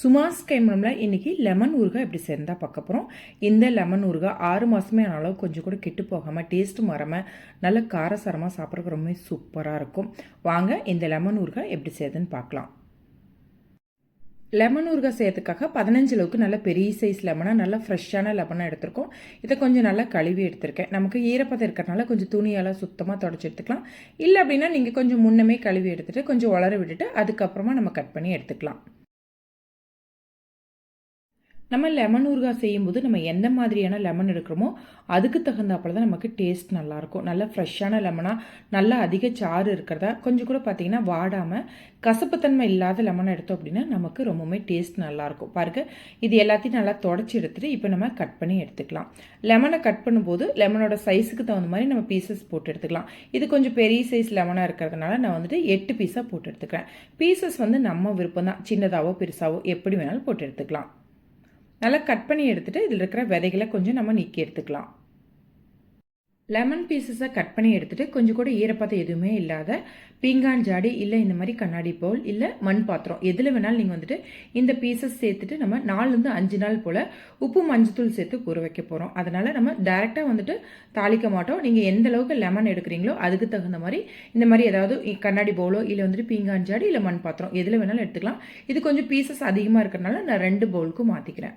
சுமாஸ் கைமரம்ல இன்னைக்கு லெமன் ஊறுகாய் எப்படி சேர்ந்தா பார்க்க போகிறோம் இந்த லெமன் ஊறுகாய் ஆறு மாதமே ஆனாலும் கொஞ்சம் கூட கெட்டு போகாமல் டேஸ்ட்டு மாறாமல் நல்ல காரசாரமாக சாப்பிட்றதுக்கு ரொம்ப சூப்பராக இருக்கும். வாங்க இந்த லெமன் ஊறுகாய் எப்படி செய்யுதுன்னு பார்க்கலாம். லெமன் ஊறுகாய் செய்யறதுக்காக பதினஞ்சு அளவுக்கு நல்ல பெரிய சைஸ் லெமனாக நல்லா ஃப்ரெஷ்ஷான லெமனாக எடுத்திருக்கோம். இதை கொஞ்சம் நல்லா கழுவி எடுத்திருக்கேன். நமக்கு ஈரப்பதம் இருக்கிறனால கொஞ்சம் துணியால் சுத்தமாக தொடச்சி எடுத்துக்கலாம். இல்லை அப்படின்னா நீங்கள் கொஞ்சம் முன்னமே கழுவி எடுத்துகிட்டு கொஞ்சம் உலர விட்டுட்டு அதுக்கப்புறமா நம்ம கட் பண்ணி எடுத்துக்கலாம். நம்ம லெமன் ஊறுகாய் செய்யும்போது நம்ம எந்த மாதிரியான லெமன் எடுக்கிறோமோ அதுக்கு தகுந்தாப்புல தான் நமக்கு டேஸ்ட் நல்லாயிருக்கும். நல்லா ஃப்ரெஷ்ஷான லெமனாக நல்லா அதிக சாறு இருக்கிறதா கொஞ்சம் கூட பார்த்திங்கன்னா வாடாமல் கசப்புத்தன்மை இல்லாத லெமனை எடுத்தோம் அப்படின்னா நமக்கு ரொம்பவுமே டேஸ்ட் நல்லாயிருக்கும். பாருங்க இது எல்லாத்தையும் நல்லா தொடச்சி எடுத்துகிட்டு இப்போ நம்ம கட் பண்ணி எடுத்துக்கலாம். லெமனை கட் பண்ணும்போது லெமனோட சைஸுக்கு தகுந்த மாதிரி நம்ம பீசஸ் போட்டு எடுத்துக்கலாம். இது கொஞ்சம் பெரிய சைஸ் லெமனாக இருக்கிறதுனால நான் வந்துட்டு எட்டு பீஸாக போட்டு எடுத்துக்கிறேன். பீசஸ் வந்து நம்ம விருப்பம் தான் சின்னதாகவோ பெருசாகவோ எப்படி வேணாலும் போட்டு எடுத்துக்கலாம். நல்லா கட் பண்ணி எடுத்துகிட்டு இதில் இருக்கிற விதைகளை கொஞ்சம் நம்ம நீக்கி எடுத்துக்கலாம். லெமன் பீசஸை கட் பண்ணி எடுத்துகிட்டு கொஞ்சம் கூட ஈரப்பதம் எதுவுமே இல்லாத பீங்கான் ஜாடி இல்லை இந்த மாதிரி கண்ணாடி பவுல் இல்லை மண் பாத்திரம். எதில் வேணாலும் நீங்கள் வந்துட்டு இந்த பீசஸ் சேர்த்துட்டு நம்ம நாலுலேருந்து அஞ்சு நாள் போல் உப்பு மஞ்சத்தூள் சேர்த்து ஊற வைக்க போகிறோம் அதனால் நம்ம டேரெக்டாக வந்துட்டு தாளிக்க மாட்டோம். நீங்கள் எந்த அளவுக்கு லெமன் எடுக்கிறீங்களோ அதுக்கு தகுந்த மாதிரி இந்த மாதிரி ஏதாவது கண்ணாடி பவுலோ இல்லை வந்துட்டு பீங்கான் ஜாடி இல்லை மண் பாத்திரம் எதில் வேணாலும் எடுத்துக்கலாம். இது கொஞ்சம் பீசஸ் அதிகமாக இருக்கிறனால நான் ரெண்டு பவுலுக்கும் மாற்றிக்கிறேன்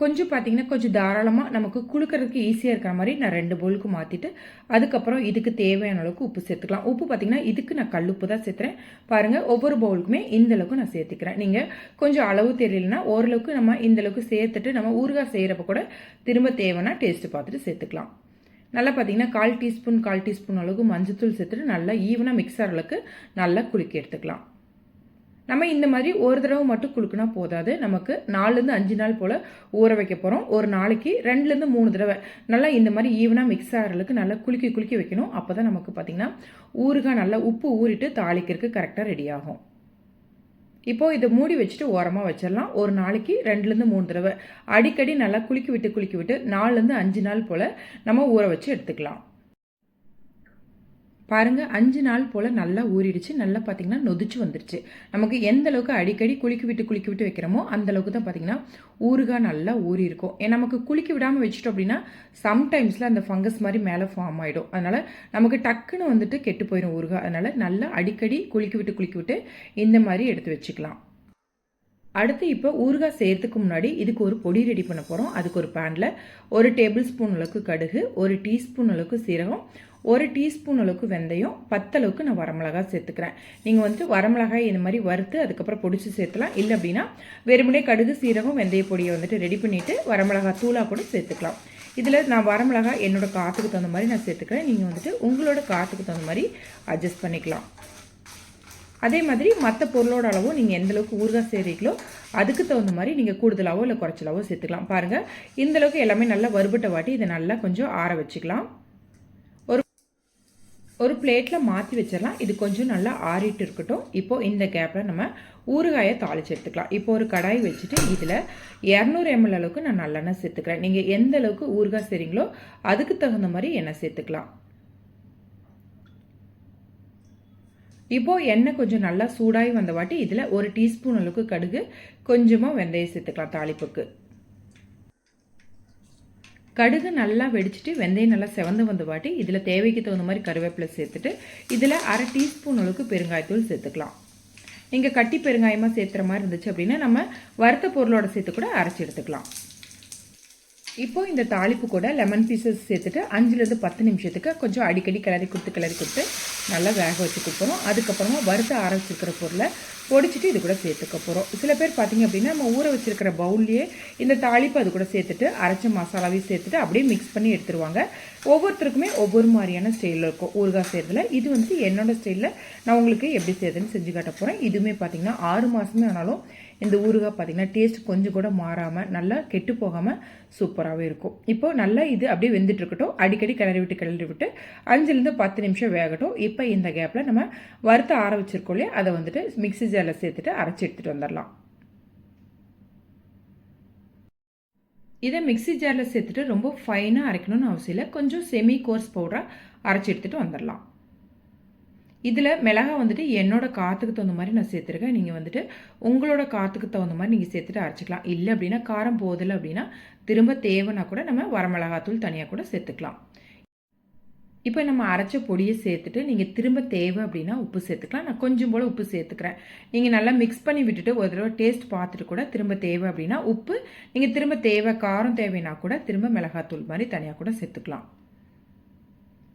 கொஞ்சம் பார்த்தீங்கன்னா கொஞ்சம் தாராளமாக நமக்கு குளுக்கிறதுக்கு ஈஸியாக இருக்கிற மாதிரி நான் ரெண்டு பவுலுக்கு மாற்றிட்டு அதுக்கப்புறம் இதுக்கு தேவையான அளவுக்கு உப்பு சேர்த்துக்கலாம். உப்பு பார்த்தீங்கன்னா இதுக்கு நான் கல் உப்பு தான் சேர்த்துறேன். பாருங்கள் ஒவ்வொரு பவுலுக்குமே இந்த அளவுக்கு நான் சேர்த்துக்கிறேன். நீங்கள் கொஞ்சம் அளவு தெரியலனா ஓரளவுக்கு நம்ம இந்த அளவுக்கு சேர்த்துட்டு நம்ம ஊறுகாய் செய்கிறப்ப கூட திரும்ப தேவைன்னா டேஸ்ட்டு பார்த்துட்டு சேர்த்துக்கலாம். நல்லா பார்த்தீங்கன்னா கால் டீஸ்பூன் கால் டீஸ்பூன் அளவுக்கு மஞ்சத்தூள் சேர்த்துட்டு நல்லா ஈவனாக மிக்ஸ் ஆகிற அளவுக்கு நல்லா குலுக்கி எடுத்துக்கலாம். நம்ம இந்த மாதிரி ஒரு தடவை மட்டும் குளுக்குனா போதாது. நமக்கு நாலுலேருந்து அஞ்சு நாள் போல் ஊற வைக்க போகிறோம் ஒரு நாளைக்கு ரெண்டுலேருந்து மூணு தடவை நல்லா இந்த மாதிரி ஈவனாக மிக்ஸ் ஆகிறதுக்கு நல்லா குலுக்கி குலுக்கி வைக்கணும். அப்போ தான் நமக்கு பார்த்திங்கன்னா ஊறுகாய் நல்லா உப்பு ஊறிட்டு தாளிக்கிறதுக்கு கரெக்டாக ரெடி ஆகும். இப்போது இதை மூடி வச்சுட்டு ஓரமாக வச்சிடலாம். ஒரு நாளைக்கு ரெண்டுலேருந்து மூணு தடவை. அடிக்கடி நல்லா குலுக்கி விட்டு குலுக்கி விட்டு நாலுலேருந்து அஞ்சு நாள் போல் நம்ம ஊற வச்சு எடுத்துக்கலாம். பாருங்கள் அஞ்சு நாள் போல் நல்லா ஊறிடுச்சு. நல்லா பார்த்தீங்கன்னா நொதிச்சு வந்துருச்சு. நமக்கு எந்த அளவுக்கு அடிக்கடி குளிக்கி விட்டு குளிக்கி விட்டு வைக்கிறோமோ அந்த அளவுக்கு தான் பார்த்தீங்கன்னா ஊறுகாய் நல்லா ஊறி இருக்கும். ஏன் நமக்கு குளிக்கி விடாமல் வச்சுட்டோம் அப்படின்னா சம்டைம்ஸில் அந்த ஃபங்கஸ் மாதிரி மேலே ஃபார்ம் ஆகிடும் அதனால் நமக்கு டக்குன்னு வந்துட்டு கெட்டு போயிடும் ஊறுகாய் அதனால் நல்லா அடிக்கடி குளிக்கி விட்டு குளிக்கி விட்டு இந்த மாதிரி எடுத்து வச்சுக்கலாம். அடுத்து இப்போ ஊறுகாய் செய்யறதுக்கு முன்னாடி இதுக்கு ஒரு பொடி ரெடி பண்ண போகிறோம் அதுக்கு ஒரு பேனில் ஒரு டேபிள் ஸ்பூன் அளவுக்கு கடுகு ஒரு டீஸ்பூன் அளவுக்கு சீரகம் ஒரு டீஸ்பூன் அளவுக்கு வெந்தயம் பத்தளவுக்கு நான் வரமிளகா சேர்த்துக்கிறேன். நீங்கள் வந்துட்டு வரமிளகாய் இந்த மாதிரி வறுத்து அதுக்கப்புறம் பொடிச்சு சேர்த்துலாம். இல்லை அப்படின்னா வெறுமனே கடுகு சீரகம் வெந்தய பொடியை வந்துட்டு ரெடி பண்ணிவிட்டு வரமிளகா தூளாக கூட சேர்த்துக்கலாம். இதில் நான் வரமிளகா என்னோடய காற்றுக்கு தகுந்த மாதிரி நான் சேர்த்துக்கிறேன். நீங்கள் வந்துட்டு உங்களோட காற்றுக்கு தகுந்த மாதிரி அட்ஜஸ்ட் பண்ணிக்கலாம். அதே மாதிரி மற்ற பொருளோட அளவும் நீங்கள் எந்த அளவுக்கு ஊறுகாய் சேர்றீங்களோ அதுக்கு தகுந்த மாதிரி நீங்கள் கூடுதலாவோ இல்லை குறைச்சலாவோ சேர்த்துக்கலாம். பாருங்கள் இந்தளவுக்கு எல்லாமே நல்லா வறுபட்ட வாட்டி இதை நல்லா கொஞ்சம் ஆற வச்சுக்கலாம். ஒரு பிளேட்டில் மாற்றி வச்சிடலாம். இது கொஞ்சம் நல்லா ஆறிட்டு இருக்கட்டும். இப்போது இந்த கேப்பில் நம்ம ஊறுகாயை தாளித்து எடுத்துக்கலாம். இப்போ ஒரு கடாய் வச்சுட்டு இதில் இரநூறு எம்எல் அளவுக்கு நான் நல்லெண்ணெய் சேர்த்துக்கிறேன். நீங்கள் எந்த அளவுக்கு ஊறுகாய் செய்கிறீங்களோ அதுக்கு தகுந்த மாதிரி எண்ணெய் சேர்த்துக்கலாம். இப்போது எண்ணெய் கொஞ்சம் நல்லா சூடாகி வந்த வாட்டி இதில் ஒரு டீஸ்பூன் அளவுக்கு கடுகு கொஞ்சமாக வெந்தயம் சேர்த்துக்கலாம் தாளிப்புக்கு. கடுகு நல்லா வெடிச்சிட்டு வெந்தயம் நல்லா செவந்து வந்து வாட்டி இதில் தேவைக்கு தகுந்த மாதிரி கருவேப்பிலை சேர்த்துட்டு இதில் அரை டீஸ்பூன் அளவுக்கு பெருங்காயத்தூள் சேர்த்துக்கலாம். நீங்கள் கட்டி பெருங்காயமாக சேர்த்துற மாதிரி இருந்துச்சு அப்படின்னா நம்ம வறுத்த பொருளோட சேர்த்து கூட அரைச்சி எடுத்துக்கலாம். இப்போ இந்த தாளிப்பு கூட லெமன் பீசஸ் சேர்த்துட்டு அஞ்சுலேருந்து பத்து நிமிஷத்துக்கு கொஞ்சம் அடிக்கடி கிளறி கொடுத்து கிளறி கொடுத்து நல்லா வேக வச்சுக்க போகிறோம் அதுக்கப்புறமா வறுத்து ஆற வச்சுருக்கிற பொருளை பொடிச்சிட்டு இது கூட சேர்த்துக்க போகிறோம் சில பேர் பார்த்திங்க அப்படின்னா நம்ம ஊற வச்சுருக்கிற பவுல்லையே இந்த தாளிப்பு அது கூட சேர்த்துட்டு அரைச்ச மசாலாவையும் சேர்த்துட்டு அப்படியே மிக்ஸ் பண்ணி எடுத்துருவாங்க. ஒவ்வொருத்தருக்குமே ஒவ்வொரு மாதிரியான ஸ்டைலில் இருக்கும். ஊறுகாய் செய்கிறதுல இது வந்து என்னோடய ஸ்டைலில் நான் உங்களுக்கு எப்படி செய்யுதுன்னு செஞ்சு காட்ட போகிறேன் இதுவுமே பார்த்திங்கன்னா ஆறு மாதமே ஆனாலும் இந்த ஊறுகாய் பார்த்திங்கன்னா டேஸ்ட் கொஞ்சம் கூட மாறாமல் நல்லா கெட்டு போகாமல் சூப்பராகவே இருக்கும். இப்போ நல்லா இது அப்படியே வெந்துட்டு இருக்கட்டும். அடிக்கடி கிளறி விட்டு கிளறி விட்டு அஞ்சுலேருந்து பத்து நிமிஷம் வேகட்டும். இப்போ இந்த கேப்பில் நம்ம வறுத்து ஆற இல்லையா? அதை வந்துட்டு மிக்சி ஜாரில் சேர்த்துட்டு அரைச்சி எடுத்துகிட்டு வந்துடலாம். இதை மிக்சி ஜாரில் சேர்த்துட்டு ரொம்ப ஃபைனாக அரைக்கணும்னு அவசியம் இல்லை. கொஞ்சம் செமி கோர்ஸ் பவுடராக அரைச்சி எடுத்துகிட்டு வந்துடலாம். இதில் மிளகா வந்துட்டு என்னோடய காற்றுக்கு தகுந்த மாதிரி நான் சேர்த்துருக்கேன். நீங்கள் வந்துட்டு உங்களோட காற்றுக்கு தகுந்த மாதிரி நீங்கள் சேர்த்துட்டு அரைச்சிக்கலாம். இல்லை அப்படின்னா காரம் போதில்லை அப்படின்னா திரும்ப தேவைன்னா கூட நம்ம வரமிளகாத்தூள் தனியாக கூட சேர்த்துக்கலாம். இப்போ நம்ம அரைச்ச பொடியை சேர்த்துட்டு நீங்கள் திரும்ப தேவை அப்படின்னா உப்பு சேர்த்துக்கலாம். நான் கொஞ்சம் போல் உப்பு சேர்த்துக்கிறேன். நீங்கள் நல்லா மிக்ஸ் பண்ணி விட்டுட்டு ஒரு தடவை டேஸ்ட் பார்த்துட்டு கூட திரும்ப தேவை அப்படின்னா உப்பு நீங்கள் திரும்ப தேவை காரம் தேவைன்னா கூட திரும்ப மிளகாத்தூள் மாதிரி தனியாக கூட சேர்த்துக்கலாம்.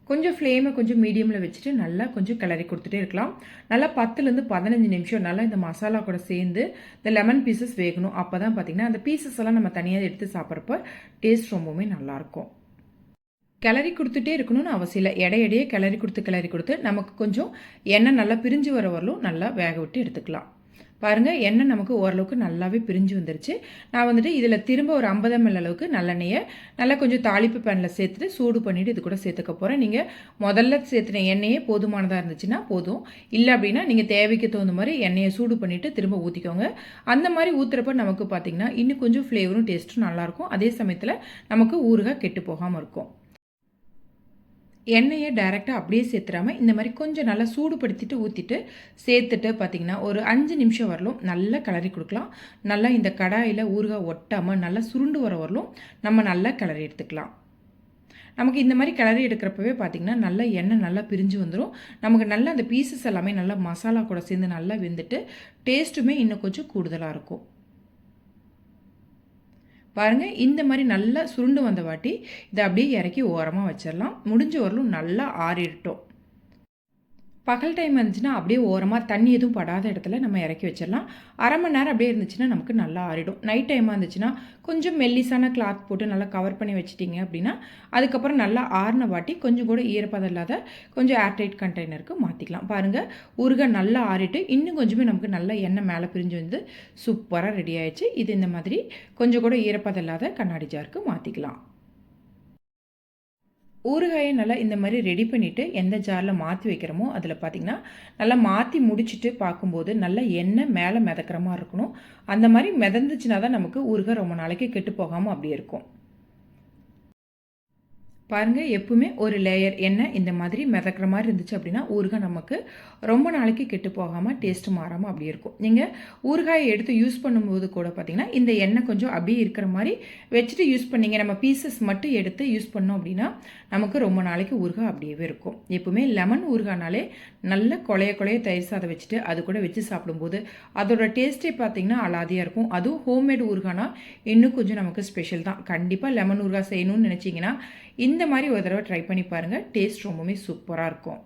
கொஞ்சம் ஃப்ளேமை கொஞ்சம் மீடியமில் வச்சுட்டு நல்லா கொஞ்சம் கிளறி கொடுத்துட்டே இருக்கலாம். நல்லா பத்துலேருந்து பதினஞ்சு நிமிஷம் நல்லா இந்த மசாலா கூட சேர்ந்து இந்த லெமன் பீசஸ் வேகணும். அப்போ தான் பார்த்திங்கன்னா அந்த பீசஸ் எல்லாம் நம்ம தனியாக எடுத்து சாப்பிட்றப்ப டேஸ்ட் ரொம்பவுமே நல்லாயிருக்கும் கிளறி கொடுத்துட்டே இருக்கணும்னு அவசியம் இல்லை. இடையிடையே கிளறி கொடுத்து கிளறி கொடுத்து நமக்கு கொஞ்சம் எண்ணெய் நல்லா பிரிஞ்சு வர வரலும் நல்லா வேக விட்டு எடுத்துக்கலாம். பாருங்கள் எண்ணெய் நமக்கு ஓரளவுக்கு நல்லாவே பிரிஞ்சு வந்துருச்சு. நான் வந்துட்டு இதில் திரும்ப ஒரு ஐம்பது எம்எல் அளவுக்கு நல்லெண்ணெயை நல்லா கொஞ்சம் தாளிப்பு பேனில் சேர்த்துட்டு சூடு பண்ணிவிட்டு இது கூட சேர்த்துக்க போகிறேன் நீங்கள் முதல்ல சேர்த்துன எண்ணெயே போதுமானதாக இருந்துச்சுன்னா போதும். இல்லை அப்படின்னா நீங்கள் தேவைக்கு தகுந்த மாதிரி எண்ணெயை சூடு பண்ணிவிட்டு திரும்ப ஊற்றிக்கோங்க அந்த மாதிரி ஊற்றுறப்ப நமக்கு பார்த்திங்கன்னா இன்னும் கொஞ்சம் ஃப்ளேவரும் டேஸ்ட்டும் நல்லாயிருக்கும் அதே சமயத்தில் நமக்கு ஊறுகாய் கெட்டு போகாமல் இருக்கும். எண்ணெயை டைரெக்டாக அப்படியே சேர்த்துறாமல் இந்த மாதிரி கொஞ்சம் நல்லா சூடுபடுத்திட்டு ஊற்றிட்டு சேர்த்துட்டு பார்த்திங்கன்னா ஒரு அஞ்சு நிமிஷம் வரலும் நல்லா கிளறி கொடுக்கலாம். நல்லா இந்த கடாயில் ஊறுகாய் ஒட்டாமல் நல்லா சுருண்டு வர வரலும் நம்ம நல்லா கிளறி எடுத்துக்கலாம். நமக்கு இந்த மாதிரி கிளறி எடுக்கிறப்பவே பார்த்திங்கன்னா நல்லா எண்ணெய் நல்லா பிரிஞ்சு வந்துடும் நமக்கு நல்லா அந்த பீசஸ் எல்லாமே நல்லா மசாலா கூட சேர்ந்து நல்லா வெந்துட்டு டேஸ்ட்டுமே இன்னும் கொஞ்சம் கூடுதலாக இருக்கும். பாருங்கள் இந்த மாதிரி நல்லா சுருண்டு வந்த வாட்டி இதை அப்படியே இறக்கி ஓரமாக வச்சிடலாம் முடிஞ்ச வரலும் நல்லா ஆறிட்டோம் பகல் டைம் இருந்துச்சுன்னா அப்படியே ஓரமாக தண்ணி எதுவும் படாத இடத்துல நம்ம இறக்கி வச்சிடலாம். அரை மணி நேரம் அப்படியே இருந்துச்சுன்னா நமக்கு நல்லா ஆறிடும். நைட் டைமாக இருந்துச்சுன்னா கொஞ்சம் மெல்லிசான கிளாத் போட்டு நல்லா கவர் பண்ணி வச்சிட்டிங்க அப்படின்னா அதுக்கப்புறம் நல்லா ஆறின வாட்டி கொஞ்சம் கூட ஈரப்பதம் இல்லாத கொஞ்சம் ஏர்டைட் கண்டெய்னருக்கு மாற்றிக்கலாம் பாருங்கள் உருக நல்லா ஆறிட்டு இன்னும் கொஞ்சமே நமக்கு நல்லா எண்ணெய் மேலே பிரிஞ்சு வந்து சூப்பராக ரெடி ஆயிடுச்சு. இது இந்த மாதிரி கொஞ்சம் கூட ஈரப்பதம் இல்லாத கண்ணாடி ஜாருக்கு மாற்றிக்கலாம் ஊறுகாயை நல்லா இந்த மாதிரி ரெடி பண்ணிவிட்டு எந்த ஜாரில் மாற்றி வைக்கிறோமோ அதில் பார்த்திங்கன்னா நல்லா மாற்றி முடிச்சுட்டு பார்க்கும்போது நல்லா எண்ணெய் மேலே மிதக்கிற மாதிரி இருக்கணும். அந்த மாதிரி மிதந்துச்சுனா தான் நமக்கு ஊறுகாய் ரொம்ப நாளைக்கு கெட்டு போகாமல் அப்படியே இருக்கும். பாருங்கள் எப்பவுமே ஒரு லேயர் எண்ணெய் இந்த மாதிரி மிதக்கிற மாதிரி இருந்துச்சு அப்படின்னா ஊறுகாய் நமக்கு ரொம்ப நாளைக்கு கெட்டு போகாமல் டேஸ்ட்டு மாறாமல் அப்படி இருக்கும். நீங்கள் ஊறுகாயை எடுத்து யூஸ் பண்ணும்போது கூட பார்த்திங்கன்னா இந்த எண்ணெய் கொஞ்சம் அப்படியே இருக்கிற மாதிரி வச்சுட்டு யூஸ் பண்ணிங்க. நம்ம பீசஸ் மட்டும் எடுத்து யூஸ் பண்ணோம் அப்படின்னா நமக்கு ரொம்ப நாளைக்கு ஊறுகாய் அப்படியே இருக்கும். எப்பவுமே லெமன் ஊறுகானாலே நல்ல கொலைய கொலைய தயிர் சாதம் வச்சுட்டு அது கூட வச்சு சாப்பிடும்போது அதோட டேஸ்ட்டே பார்த்தீங்கன்னா அலாதியாக இருக்கும். அதுவும் ஹோம்மேட் ஊறுகானா இன்னும் கொஞ்சம் நமக்கு ஸ்பெஷல் தான். கண்டிப்பாக லெமன் ஊறுகாய் செய்யணும்னு நினச்சிங்கன்னா இந்த இந்த மாதிரி ஒரு தடவை ட்ரை பண்ணி பாருங்கள் டேஸ்ட் ரொம்பவுமே சூப்பராக இருக்கும்.